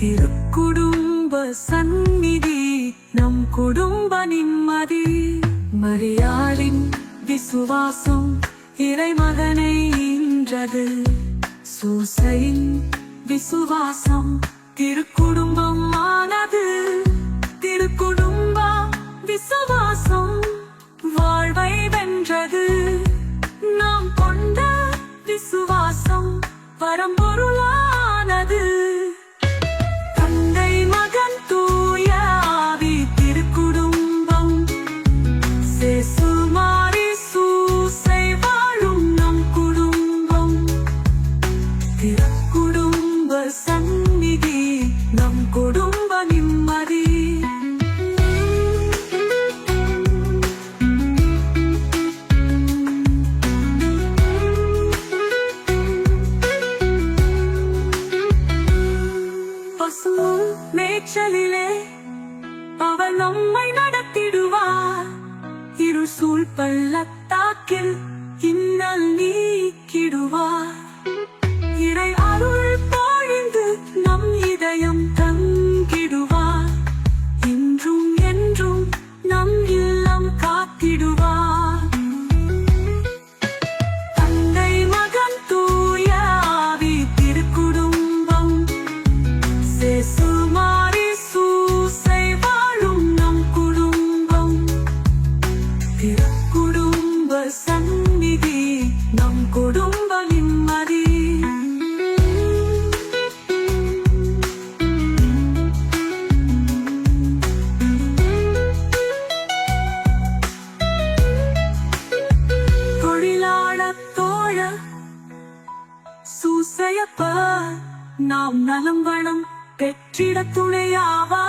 திருக்குடும்ப சந்நிதி நம் குடும்ப நிம்மதி. மரியாளின் விசுவாசம் இறைமகனை ஈன்றது. சூசையின் விசுவாசம் திருக்குடும்பம் திருக்குடும்ப விசுவாசம் வாழ்வை வென்றது. நாம் கொண்ட விசுவாசம் பரம்பொருளானது. பசு மேய்ச்சலிலே அவர் நம்மை நடத்திடுவார். இரு சூழ் பள்ளத்தாக்கில் நம் குடும்ப நிம்மதி தொழிலாளர் தோழ சூசையப்ப நாம் நலம் வளம் பெற்றிட துணையாவா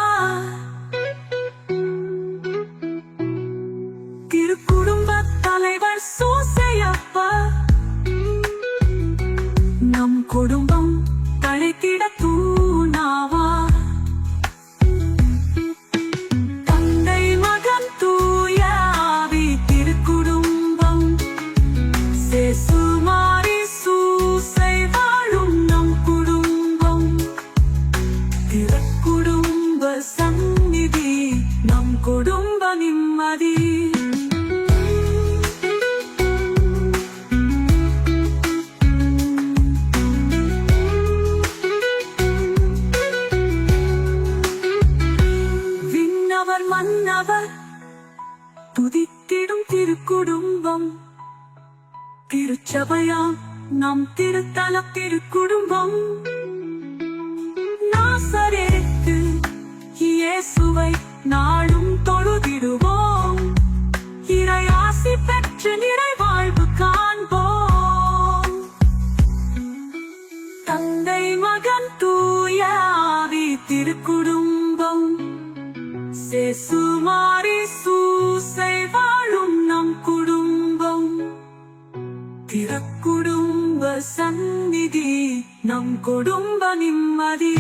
விண்ணவர் மன்னவர். துதித்திடும் திருக்குடும்பம். திருச்சபையாம் நம் திருத்தல திருக்குடும்பம். நாசரேத்து இயேசுவை நாளும் தொழுதிடுவோம். இறையாசி பெற்று நிறை வாழ்வு காண்போம். தந்தை மகன் தூய ஆவி திருக்குடும்பம் சேசுமாரி சூசை வாழும் நம் குடும்பம். திருக்குடும்ப சந்நிதி நம் குடும்ப நிம்மதி.